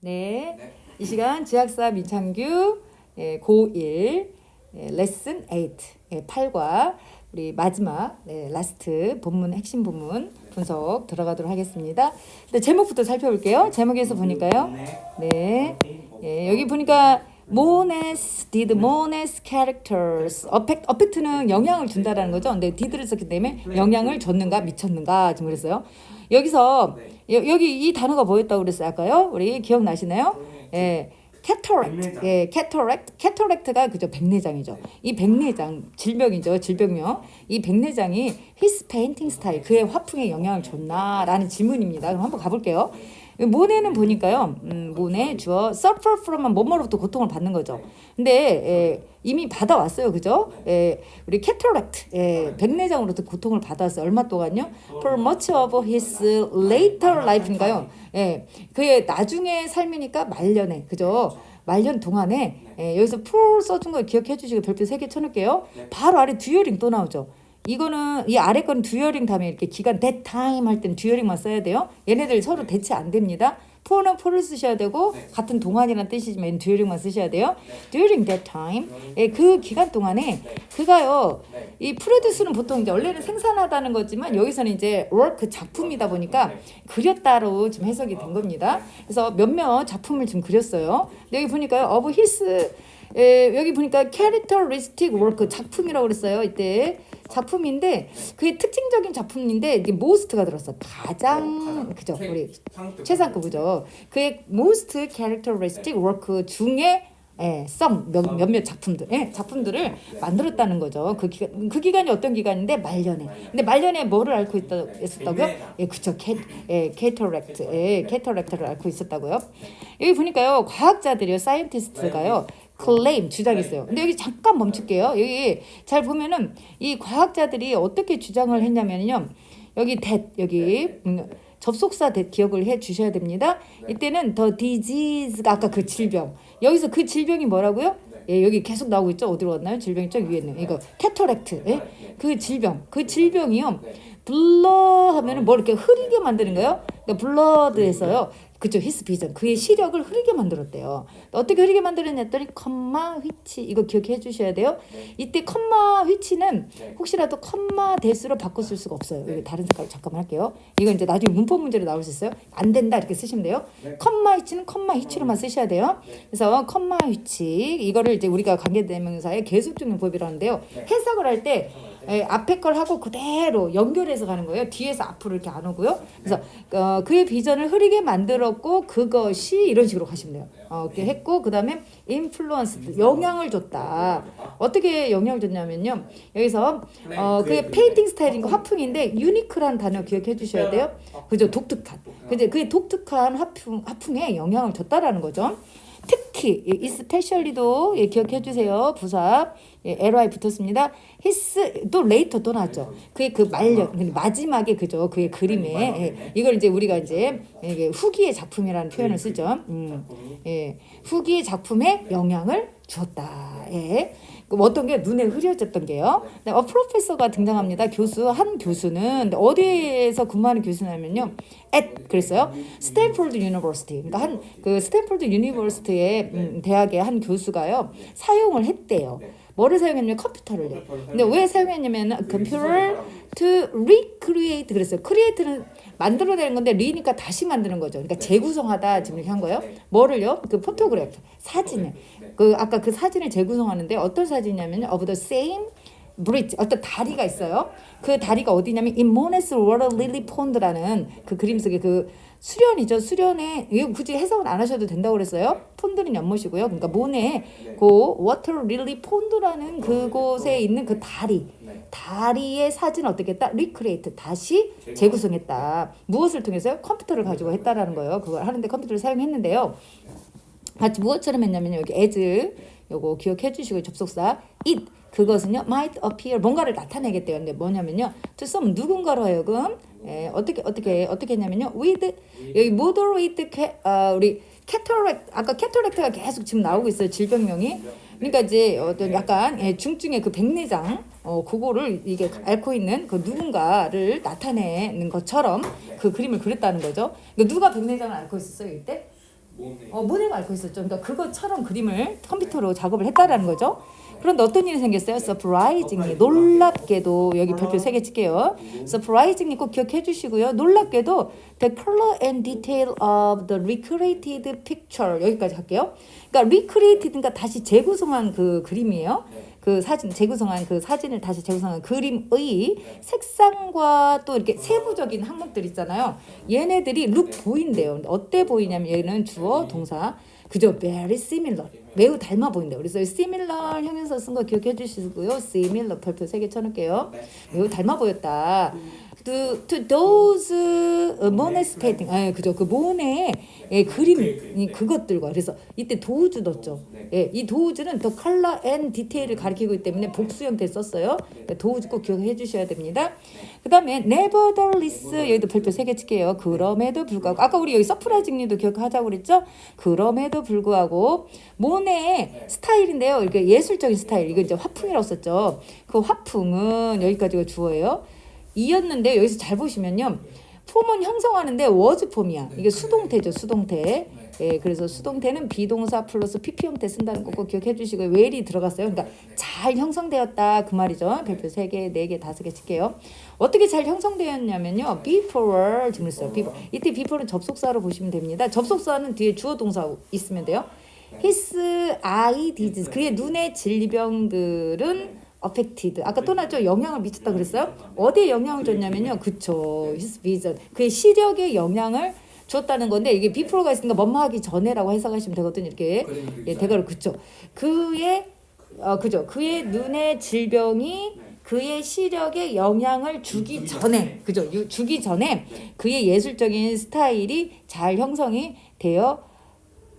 네. 네. 이 시간 지학사 미창규 예, 고1 예, 레슨 8 예, 8과 우리 마지막 네, 라스트 본문 핵심 본문 분석 들어가도록 하겠습니다. 네, 제목부터 살펴볼게요. 제목에서 보니까요. 네. 예, 여기 보니까 모네스, did 모네스 characters. 어펙, 어펙트는 영향을 준다라는 거죠. 근데 did를 썼기 때문에 영향을 줬는가 미쳤는가 지금 그랬어요. 여기서 여, 여기 이 단어가 뭐였다고 그랬어요 아까요? 우리 기억나시나요? 예. 캐터렉트. 예, 캐터렉트, 캐터렉트가 그죠 백내장이죠. 이 백내장 질병이죠, 질병명. 이 백내장이 his painting style 그의 화풍에 영향을 줬나라는 질문입니다. 그럼 한번 가볼게요. 모네는 보니까요, 음, 모네 주어 suffer from은 뭐뭐로부터 고통을 받는 거죠. 근데 예, 이미 받아왔어요, 그죠? 예, 우리 캐터렉트, 예, 백내장으로부터 고통을 받았어요. 얼마 동안요? For much of his later life인가요? 예, 그의 나중에 삶이니까 말년에, 그죠? 말년 동안에 예, 여기서 풀 써준 거 기억해 주시고 별표 세개 쳐놓을게요. 바로 아래 듀어링 또 나오죠. 이거는 이 아래 거는 듀어링 다음에 이렇게 기간 that time 할 때는 듀어링만 써야 돼요. 얘네들 서로 대체 안 됩니다. 포는 포를 쓰셔야 되고 네. 같은 동안이란 뜻이지만 듀어링만 쓰셔야 돼요. during that time 예, 그 기간 동안에 그가요 네. 이 프로듀스는 보통 이제 원래는 생산하다는 거지만 여기서는 이제 work 작품이다 보니까 그렸다로 좀 해석이 된 겁니다. 그래서 몇몇 작품을 좀 그렸어요. 여기 보니까요 of his 예, 여기 보니까 characteristic work 작품이라고 그랬어요. 이때 작품인데 그게 특징적인 작품인데 이게 most가 들었어. 가장 그죠? 우리 최상급이죠. 그의 most characteristic work 중에 예, some 몇, 몇몇 작품들, 예, 작품들을 만들었다는 거죠. 그 기간, 그 기간이 어떤 기간인데 말년에. 근데 말년에 뭐를 앓고 있다, 있었다고요? 예, 그쵸. 캐, 예, 캐터렉트, 예, 캐터렉트를 앓고 있었다고요. 여기 보니까요, 과학자들이요, 사이언티스트가요, 클레임 주장했어요. 근데 여기 잠깐 멈출게요. 여기 잘 보면은 이 과학자들이 어떻게 주장을 했냐면요. 여기 that 여기 음, 접속사 that 기억을 해 주셔야 됩니다. 이때는 the disease가 아까 그 질병. 여기서 그 질병이 뭐라고요? 예, 여기 계속 나오고 있죠. 어디로 갔나요? 질병 있죠? 위에는 이거 캐터렉트. 예? 그 질병. 그 질병이요. 블러 하면은 뭐 이렇게 흐리게 만드는 거예요. 그러니까 블러드에서요. 그죠 히스 비전 그의 시력을 흐리게 만들었대요. 어떻게 흐리게 만들었냐 했더니 컴마 휘치 이거 기억해 주셔야 돼요. 이때 컴마 휘치는 혹시라도 컴마 대수로 바꿔 쓸 수가 없어요. 여기 다른 색깔 잠깐만 할게요. 이건 이제 나중에 문법 문제로 나올 수 있어요. 안 된다 이렇게 쓰시면 돼요. 컴마 휘치는 컴마 휘치로만 쓰셔야 돼요. 그래서 컴마 휘치 이거를 이제 우리가 관계대명사의 계속적인 법이라는데요. 해석을 할때 예, 앞에 걸 하고 그대로 연결해서 가는 거예요. 뒤에서 앞으로 이렇게 안 오고요. 그래서 어, 그의 비전을 흐리게 만들었고 그것이 이런 식으로 가시면 돼요. 어, 이렇게 했고 그 다음에 인플루언스 영향을 줬다. 어떻게 영향을 줬냐면요. 여기서 어, 그의 페인팅 스타일인 거 화풍인데 유니크란 단어 기억해 주셔야 돼요. 그죠? 독특한. 근데 그의 독특한 화풍 화풍에 영향을 줬다라는 거죠. 특히 이 스페셜리도 예, 기억해 주세요. 부사 예, ly 붙었습니다. 히스 또 레이터 또 나왔죠. 그의 그 말년 근데 마지막에 그죠. 그의 그림에 예, 이걸 이제 우리가 이제 이게 후기의 작품이라는 표현을 쓰죠. 음, 예, 후기의 작품에 영향을 줬다. 예. 그럼 어떤 게 눈에 흐려졌던 게요. 네, 어 프로페서가 등장합니다. 교수 한 교수는 어디에서 근무하는 교수냐면요. at 그랬어요. 스탠포드 유니버시티. 그러니까 한 그 스탠포드 유니버시티의 음, 대학의 한 교수가요. 사용을 했대요. 뭐를 사용했냐면 컴퓨터를요. 근데 왜 사용했냐면 computer to recreate 그랬어요. create는 만들어내는 건데 re니까 다시 만드는 거죠. 그러니까 재구성하다 지금 이렇게 한 거예요. 뭐를요? 그 포토그래프 사진을 그 아까 그 사진을 재구성하는데 어떤 사진이냐면 of the same 브릿지 어떤 다리가 있어요. 그 다리가 어디냐면 in Mones Water Lily Pond라는 그 그림 속에 그 수련이죠. 수련에 이거 굳이 해석은 안 하셔도 된다고 그랬어요. 폰드는 연못이고요. 그러니까 모네 그 Water Lily Pond라는 그곳에 있는 그 다리 다리의 사진 어떻게 했다? 리크레이트 다시 재구성했다. 무엇을 통해서요? 컴퓨터를 가지고 했다라는 거예요. 그걸 하는데 컴퓨터를 사용했는데요. 마치 무엇처럼 했냐면 여기 as 요거 기억해 주시고 접속사 it 그것은요 might appear 뭔가를 나타내겠대요. 근데 뭐냐면요 to some 누군가로 하여금 예, 어떻게 어떻게 어떻게 했냐면요 with 여기 moderate ca- 아, 우리 캐터렉 아까 캐터렉트가 계속 지금 나오고 있어요 질병명이 그러니까 이제 어떤 약간 예, 중증의 그 백내장 어 그거를 이게 앓고 있는 그 누군가를 나타내는 것처럼 그 그림을 그렸다는 거죠. 그러니까 누가 백내장을 앓고 있었어요 이때? 어, 모네가 앓고 있었죠. 그러니까 그것처럼 그림을 컴퓨터로 작업을 했다라는 거죠. 그런데 어떤 일이 생겼어요? surprisingly 놀랍게도 여기 별표 세개 칠게요. surprisingly 꼭 기억해 주시고요. 놀랍게도 the color and detail of the recreated picture 여기까지 할게요. 그러니까 recreated 그러니까 다시 재구성한 그 그림이에요. 그 사진 재구성한 그 사진을 다시 재구성한 그림의 색상과 또 이렇게 세부적인 항목들 있잖아요. 얘네들이 룩 보인대요. 어때 보이냐면 얘는 주어 동사 그죠? very similar 매우 닮아 보인대요. 그래서 similar 형용사 쓴 거 기억해 주시고요. similar 별표 세개 쳐놓을게요. 매우 닮아 보였다. To, to those uh, Monet's painting, 아, 그죠? 그 모네 예, 그림 이 그것들과 그래서 이때 도우즈 넣었죠. 예, 이 도우즈는 더 컬러 앤 디테일을 가리키고 있기 때문에 복수 형태 썼어요. 그러니까 도우즈 꼭 기억해 주셔야 됩니다. 그 다음에 nevertheless 여기도 별표 세개 칠게요. 그럼에도 불구하고 아까 우리 여기 서프라이징리도 기억하자고 그랬죠? 그럼에도 불구하고 모네 스타일인데요. 이게 예술적인 스타일 이거 이제 화풍이라고 썼죠. 그 화풍은 여기까지가 주어예요. 이었는데 여기서 잘 보시면요. 폼은 형성하는데 워즈 폼이야. 이게 수동태죠, 수동태. 예, 그래서 수동태는 비동사 플러스 PP 형태 쓴다는 거 꼭 기억해 주시고 웰이 들어갔어요. 그러니까 잘 형성되었다 그 말이죠. 별표 3개, 4개, 5개 칠게요. 어떻게 잘 형성되었냐면요. before 지금 했어요. before. 이때 before는 접속사로 보시면 됩니다. 접속사는 뒤에 주어 동사 있으면 돼요. his eye disease 그의 눈의 질병들은 affected. 아까 또 나죠? 영향을 미쳤다 그랬어요? 어디에 영향을 줬냐면요. 그쵸. his vision. 그의 시력에 영향을 줬다는 건데 이게 before가 있으니까 뭐뭐하기 전에라고 해석하시면 되거든요. 이렇게 예, 대가로 그쵸. 그의 어 그죠. 그의 눈의 질병이 그의 시력에 영향을 주기 전에 그죠. 유- 주기 전에 그의 예술적인 스타일이 잘 형성이 되어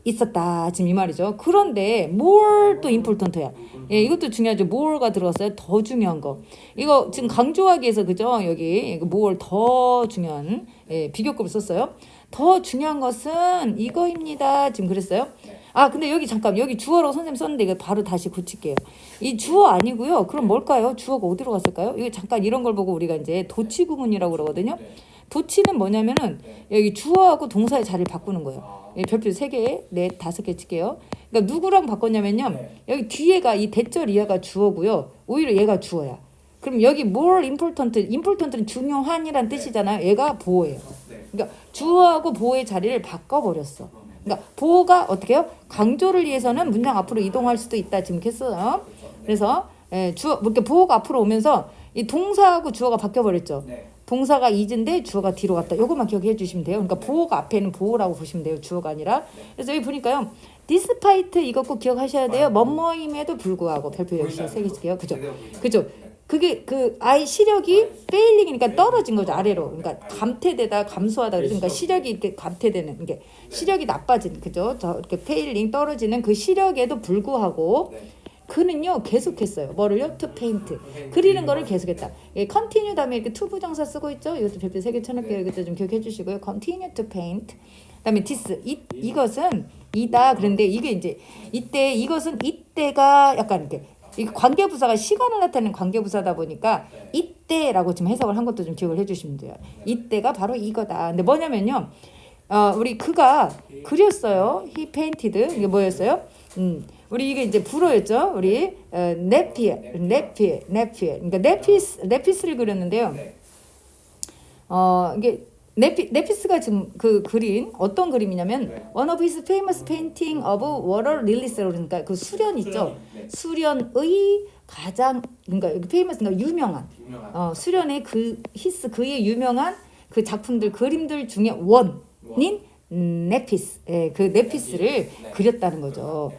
있었다 지금 이 말이죠. 그런데 more 또 important야. 예, 이것도 중요하죠. more가 들어갔어요. 더 중요한 거. 이거 지금 강조하기 위해서 그죠? 여기 이거 more 더 중요한 예, 비교급을 썼어요. 더 중요한 것은 이거입니다. 지금 그랬어요. 아 근데 여기 잠깐 여기 주어로 선생님 썼는데 이거 바로 다시 고칠게요. 이 주어 아니고요. 그럼 뭘까요? 주어가 어디로 갔을까요? 이거 잠깐 이런 걸 보고 우리가 이제 도치 구문이라고 그러거든요. 도치는 뭐냐면은 여기 주어하고 동사의 자리를 바꾸는 거예요. 예, 별표 세 개, 넷, 다섯 개 칠게요. 그러니까 누구랑 바꿨냐면요. 여기 뒤에가 이 대절 이하가 주어고요. 오히려 얘가 주어야. 그럼 여기 more important, important는 중요한이란 뜻이잖아요. 얘가 보호예요. 그러니까 주어하고 보호의 자리를 바꿔버렸어. 그러니까 보호가 어떻게 해요? 강조를 위해서는 문장 앞으로 이동할 수도 있다. 지금 했어요. 그래서 예, 주어 이렇게 보호가 앞으로 오면서 이 동사하고 주어가 바뀌어버렸죠. 동사가 이즈인데 주어가 뒤로 갔다. 요것만 기억해 주시면 돼요. 그러니까 보호가 앞에는 보호라고 보시면 돼요. 주어가 아니라. 그래서 여기 보니까요. despite 이거 꼭 기억하셔야 돼요. 뭐뭐임에도 불구하고 별표 역시 세개 쓸게요. 그죠? 그죠? 그게 그 아이 시력이 페일링이니까 떨어진 거죠 아래로 그러니까 감퇴되다 감소하다 그러니까 시력이 이렇게 감퇴되는 이게 시력이 나빠진 그죠 저 이렇게 페일링 떨어지는 그 시력에도 불구하고 그는요 계속했어요. 뭐를요? to paint 그리는 거를 계속했다. 예, continue 다음에 이렇게 to 부정사 쓰고 있죠? 이것도 별표 세개 쳐놓을게요 이것도 좀 기억해 주시고요. continue to paint. 그다음에 this 이 이것은 이다. 그런데 이게 이제 이때 이것은 이때가 약간 이렇게 이 관계부사가 시간을 나타내는 관계부사다 보니까 이때라고 지금 해석을 한 것도 좀 기억을 해주시면 돼요. 이때가 바로 이거다. 근데 뭐냐면요, 어, 우리 그가 그렸어요. He painted. 이게 뭐였어요? 음, 우리 이게 이제 불어였죠. 우리 어, 네피에, 네피에, 네피에. 그러니까 네피스, 네피스를 그렸는데요. 어 이게 네피, 네피스가 지금 그 그린 어떤 그림이냐면 one of his famous painting of water lilies라고 그러니까 그 수련 있죠. 수련의 가장 그러니까 famous 그러니까 유명한 어, 수련의 그 히스 그의 유명한 그 작품들 그림들 중에 원인 네피스 예, 그 네피스를 그렸다는 거죠.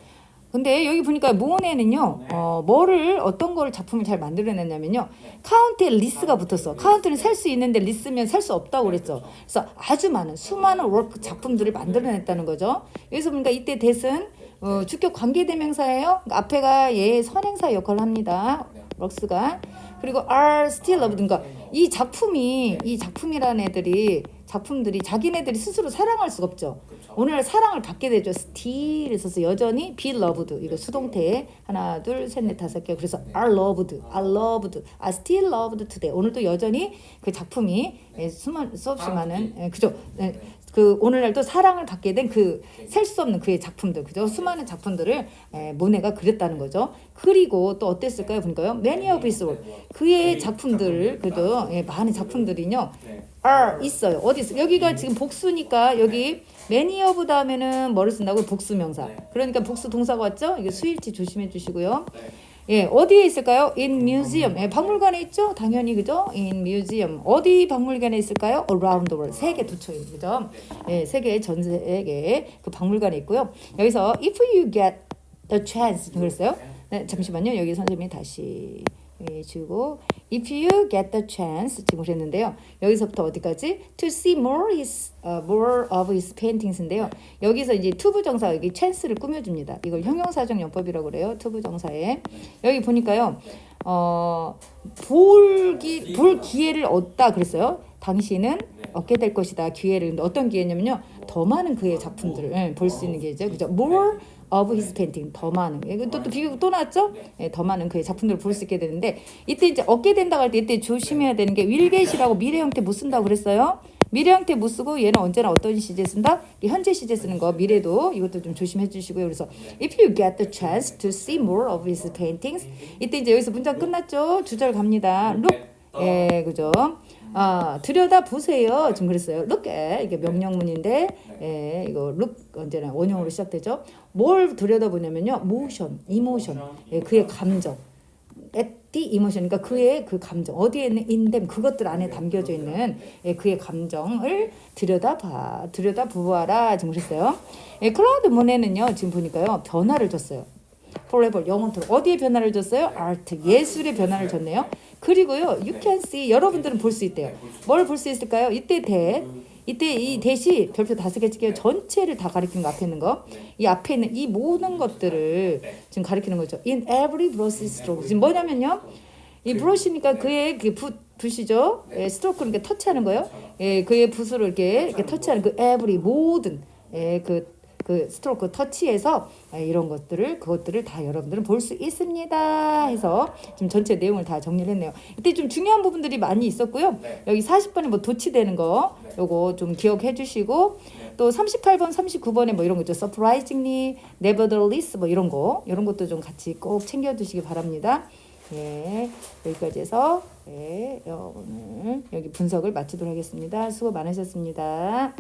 근데 여기 보니까 모네는요, 어, 뭐를 어떤 거를 작품을 잘 만들어냈냐면요, 카운트에 리스가 붙었어. 카운트는 셀 수 있는데 리스면 셀 수 없다고 그랬죠. 그래서 아주 많은 수많은 워크 작품들을 만들어냈다는 거죠. 여기서 보니까 이때 대은 어, 주격 관계대명사예요. 그러니까 앞에가 얘 선행사 역할을 합니다. 럭스가. 그리고 are still loved. 그러니까 이 작품이 이 작품이라는 애들이 작품들이 자기네들이 스스로 사랑할 수가 없죠. 오늘 사랑을 받게 되죠. still을 써서 여전히 be loved. 이거 수동태 하나 둘 셋 넷 다섯 개. 그래서 are loved, are loved, are still loved today. 오늘도 여전히 그 작품이 예, 수만 수없이 많은 예, 그죠. 예, 그 오늘날도 사랑을 받게 된 그 셀 수 없는 그의 작품들 그죠? 수많은 작품들을 에, 모네가 그렸다는 거죠. 그리고 또 어땠을까요? 보니까요. Many of his work. 그의 작품들. 그죠? 예, 많은 작품들이요. 네. Are 있어요 어디 있어 여기가 지금 복수니까 여기 many of 다음에는 뭐를 쓴다고 복수 명사 네. 그러니까 복수 동사가 왔죠 이게 수일치 조심해 주시고요 네. 예, 어디에 있을까요? In museum. 예, 박물관에 있죠? 당연히 그죠? In museum. 어디 박물관에 있을까요? Around the world. 세계 도처에 그죠? 예, 세계 전 세계 그 박물관에 있고요. 여기서 if you get the chance 그랬어요? 네, 잠시만요. 여기 선생님이 다시 예, 주고 if you get the chance 지금 그랬는데요. 여기서부터 어디까지? To see more his 어, more of his paintings인데요. 여기서 이제 투부 정사 여기 chance를 꾸며 줍니다. 이걸 형용사적 용법이라고 그래요. 투부 정사에 여기 보니까요. 어, 볼기 볼 기회를 얻다 그랬어요. 당신은 얻게 될 것이다 기회를 어떤 기회냐면요 더 많은 그의 작품들을 볼 수 있는 기회죠 그죠 more of his painting 더 많은. 이거 또, 또 비교 또 나왔죠? 예, 더 많은 그의 작품들을 볼 수 있게 되는데 이때 이제 얻게 된다고 할 때 이때 조심해야 되는 게 get이라고 미래 형태 못 쓴다고 그랬어요. 미래 형태 못 쓰고 얘는 언제나 어떤 시제 쓴다? 이 현재 시제 쓰는 거. 미래도 이것도 좀 조심해 주시고요. 그래서 if you get the chance to see more of his paintings 이때 이제 여기서 문장 끝났죠? 주절 갑니다. Look. 예, 그죠? 아, 들여다 보세요. 지금 그랬어요. look at 이게 명령문인데 예, 이거 look 언제나 원형으로 시작되죠. 뭘 들여다 보냐면요. motion, emotion. 예, 그의 감정. at the emotion. 그러니까 그의 그 감정. 어디에 있는 them 그것들 안에 담겨져 있는 예, 그의 감정을 들여다 봐. 들여다 보아라. 지금 그랬어요. 예, 클라우드 문에는요. 지금 보니까요. 변화를 줬어요. Forever 영원토록 어디에 변화를 줬어요? art 예술의 변화를 줬네요. 그리고요, you can see 여러분들은 볼 수 있대요. 뭘 볼 수 있을까요? 이때 대 이때 이 대시 별표 다섯 개 찍게요. 전체를 다 가리키는 거 앞에 있는 거. 이 앞에 있는 이 모든 것들을 지금 가리키는 거죠. In every brush stroke. 지금 뭐냐면요. 이 브러쉬니까 그의 그 붓, 붓이죠. 예, 스트로크 이렇게 터치하는 거예요. 예, 그의 붓으로 이렇게, 이렇게 터치하는 그 every 모든 예, 그, 그 스트로크 터치해서 예, 이런 것들을 그것들을 다 여러분들은 볼 수 있습니다. 해서 지금 전체 내용을 다 정리를 했네요. 이때 좀 중요한 부분들이 많이 있었고요. 네. 여기 40번에 뭐 도치되는 거 요거 좀 기억해 주시고 또 38번, 39번에 뭐 이런 거 있죠. surprisingly, nevertheless 뭐 이런 거 이런 것도 좀 같이 꼭 챙겨 두시기 바랍니다. 예, 여기까지 해서 예, 오늘 여기 분석을 마치도록 하겠습니다. 수고 많으셨습니다.